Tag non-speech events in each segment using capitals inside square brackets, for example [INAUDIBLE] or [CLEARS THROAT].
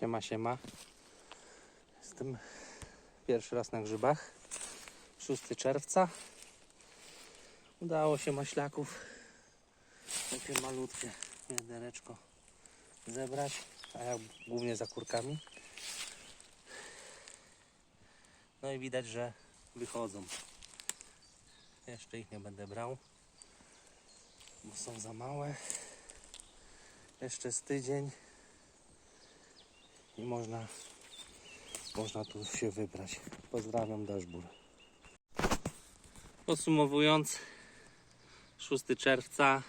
Siema, siema. Jestem pierwszy raz na grzybach. 6 czerwca. Udało się maślaków. Takie malutkie wiadereczko zebrać. A ja głównie za kurkami. No i widać, że wychodzą. Jeszcze ich nie będę brał, bo są za małe. Jeszcze z tydzień i można, można tu się wybrać. Pozdrawiam Daszbur. Podsumowując, 6 czerwca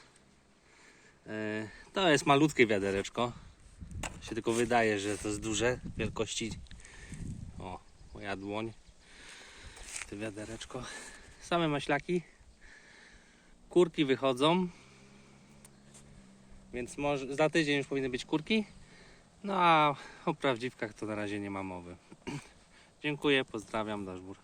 e, to jest malutkie wiadereczko. Się tylko wydaje, że to jest duże wielkości. O, moja dłoń. To wiadereczko. Same maślaki. Kurki wychodzą. Więc może za tydzień już powinny być kurki. No a o prawdziwkach to na razie nie ma mowy. [CLEARS THROAT] Dziękuję, pozdrawiam, Daszbur.